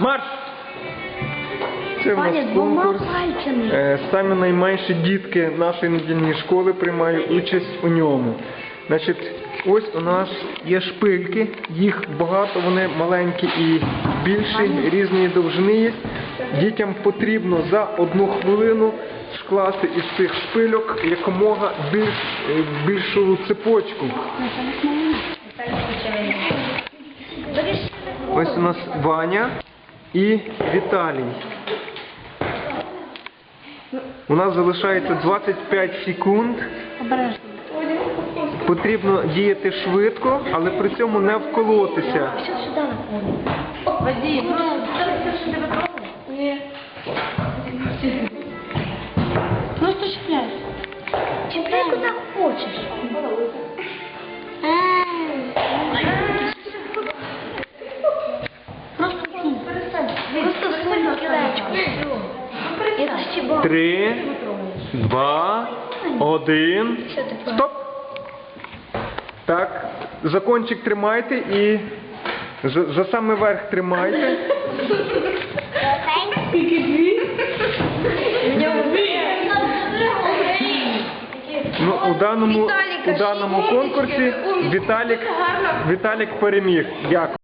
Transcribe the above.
Марш! Це в нас конкурс. Е, Самі найменші дітки нашої недільної школи приймають участь у ньому. Значить, ось у нас є шпильки, їх багато, вони маленькі і більші, різної довжини є. Дітям потрібно за одну хвилину скласти із цих шпильок якомога більш, е, більшу цепочку. Ось у нас Ваня і Віталій. У нас залишається 25 секунд. Обережно. Потрібно діяти швидко, але при цьому не вколотися. Ну, трогає? Ні. Чіпляй. Чіпляй куди хочеш. Три, два, один. Стоп! Так, за кончик тримайте і за, за самий верх тримайте. Ну, у даному, у даному конкурсі Віталік, Віталік переміг. Дякую.